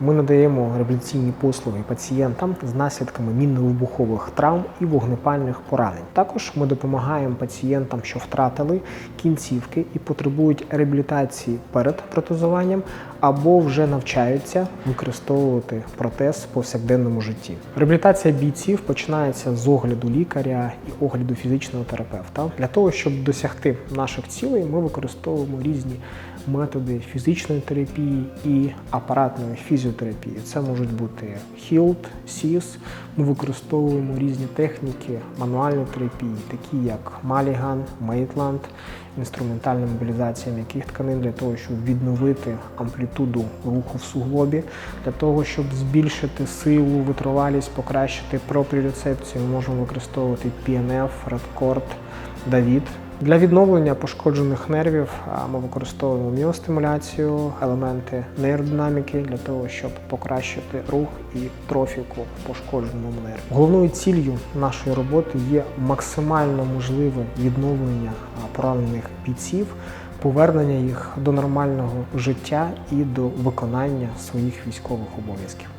Ми надаємо реабілітаційні послуги пацієнтам з наслідками мінно-вибухових травм і вогнепальних поранень. Також ми допомагаємо пацієнтам, що втратили кінцівки і потребують реабілітації перед протезуванням або вже навчаються використовувати протез в повсякденному житті. Реабілітація бійців починається з огляду лікаря і огляду фізичного терапевта. Для того, щоб досягти наших цілей, ми використовуємо різні методи фізичної терапії і апаратної фізіотерапії. Це можуть бути HILT, SIS. Ми використовуємо різні техніки мануальної терапії, такі як Маліган, Мейтланд, інструментальна мобілізація м'яких тканин для того, щоб відновити амплітуду руху в суглобі, для того, щоб збільшити силу, витривалість, покращити пропріорецепцію, ми можемо використовувати PNF, Redcord, Давід. Для відновлення пошкоджених нервів ми використовуємо міостимуляцію, елементи нейродинаміки для того, щоб покращити рух і трофіку в пошкодженому нерві. Головною ціллю нашої роботи є максимально можливе відновлення поранених бійців, повернення їх до нормального життя і до виконання своїх військових обов'язків.